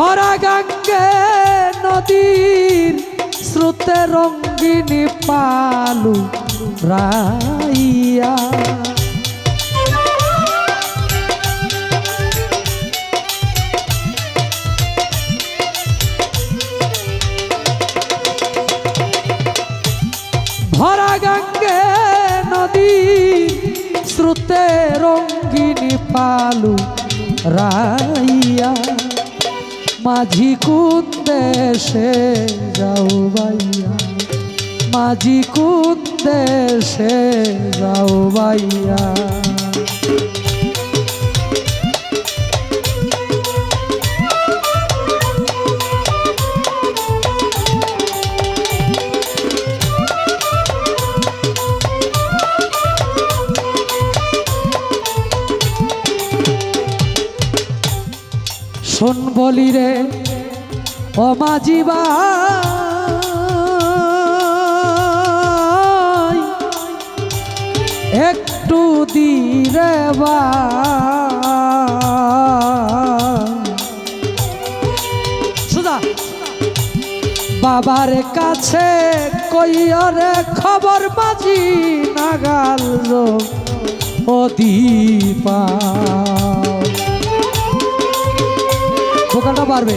ভরা গাঙ্গে নদীর স্রোতে রঙ্গিনী পালু রাইয়া। ভরা গাঙ্গে নদী স্রোতে রঙ্গিনী পালু রাইয়া। মাঝি কোন দেশে যাও বাইয়া মাঝি কোন দেশে যাও বাইয়া শোন বলি রে, ও মাঝিবা একটু দিরে বা। সুদা বাবার কাছে কইরে খবর বাজি নাগাল ও দীপা। দোকানটা পারবে।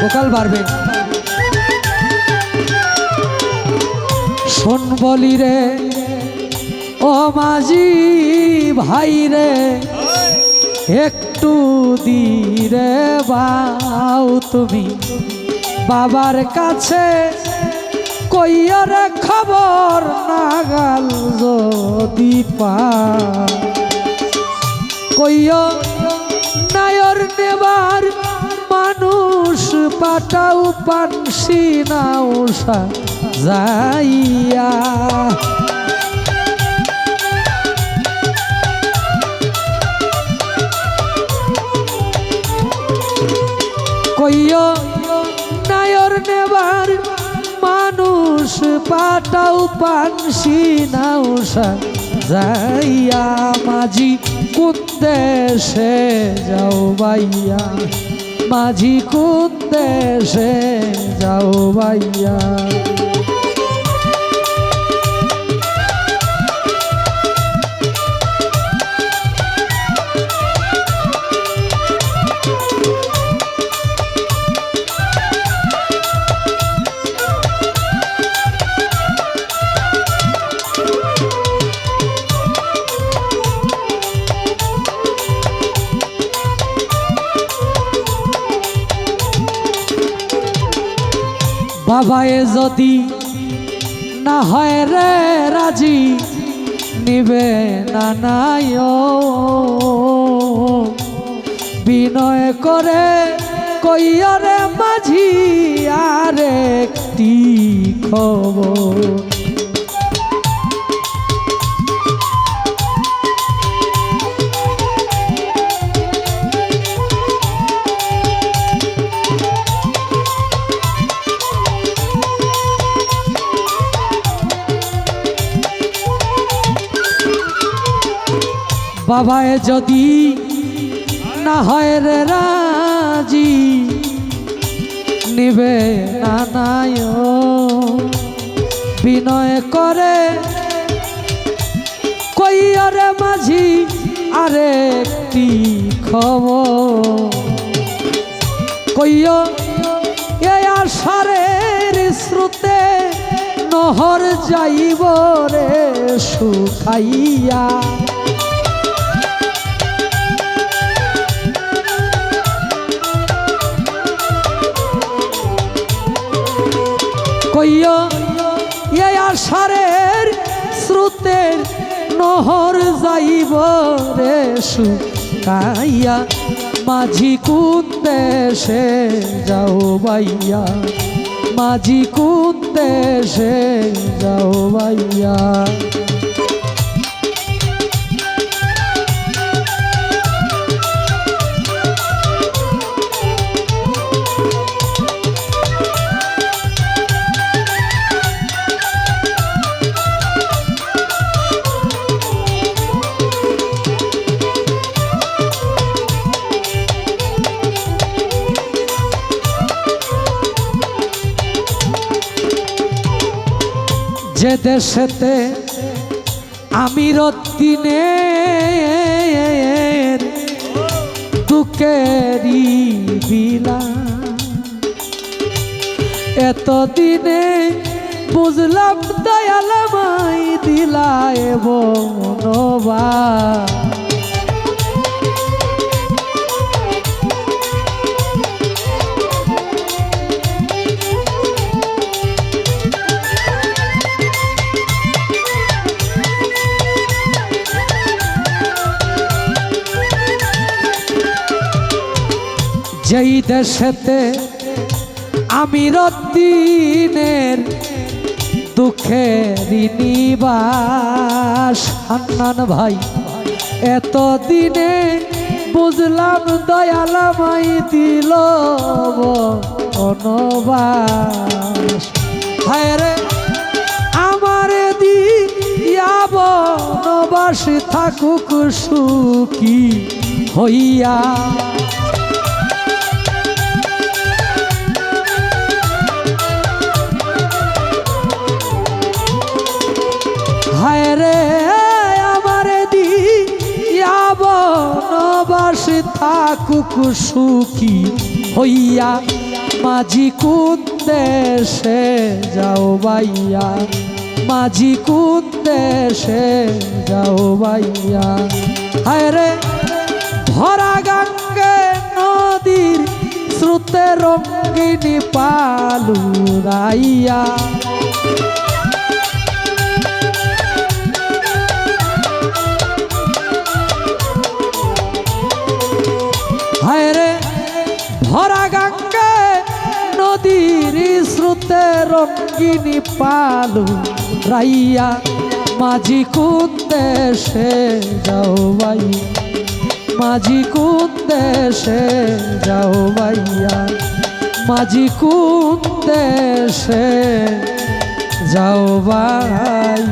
ভোকাল বাড়বে শোন বলি রে, ও মাঝি ভাই রে, একটু দিরে বাও তুমি। বাবার কাছে কইয়ার খবর নাগাল যদি পা। কইয় নায়র নেবার মানুষ পাটাও পানসি নাউসা যাইয়া কইয় নেবার মানুষ পাটাও পানসি নাউসা যাইয়া মাঝি কোন দেশে যাও বাইয়া মাঝি কোন দেশে যাও বাইয়া বাবায় যদি না হয় রে রাজি, নিবে না নাই। বিনয় করে কইয়ারে মাঝি আরেকটি খবর বাবায় যদি না হয় রে রাজি, নিবে না নাই বিনয় করে কইয়ারে মাঝি, আরে একটি খবর? কইয় এ আষাঢ়ের স্রোতে নহর যাইব রে শুকাইয়া কইয়, এ আষাঢ়ের স্রোতের নহর যাইব রে শুকাইয়া। মাঝি কোন দেশে যাও বাইয়া মাঝি কোন দেশে যাও বাইয়া যে দেশেতে আমির দিনে তুকেরি বিলা এতদিনে বুঝলাম দয়াল মাই দিলা দিলায় বনবা যেই দেশেতে আমির দিনের দুঃখের নিবাস। হান্নান ভাই, এতদিনে বুঝলাম দয়ালামাই দিল অনবাস হায় রে আমার দিয়া বনবাস থাকুক সুখী হইয়া থাকুক সুখী হইয়া। মাঝি কোন দেশে যাও বাইয়া মাঝি কোন দেশে যাও বাইয়া হায় রে ভরা গঙ্গে নদীর শ্রুতে রঙ্গিনী পালু স্রোতে রঙ্গিনী পালু, রাইয়া মাঝি কোন দেশে যাও বাই মাঝি কোন দেশে যাও বাইয়া মাঝি কোন দেশে যাও বাই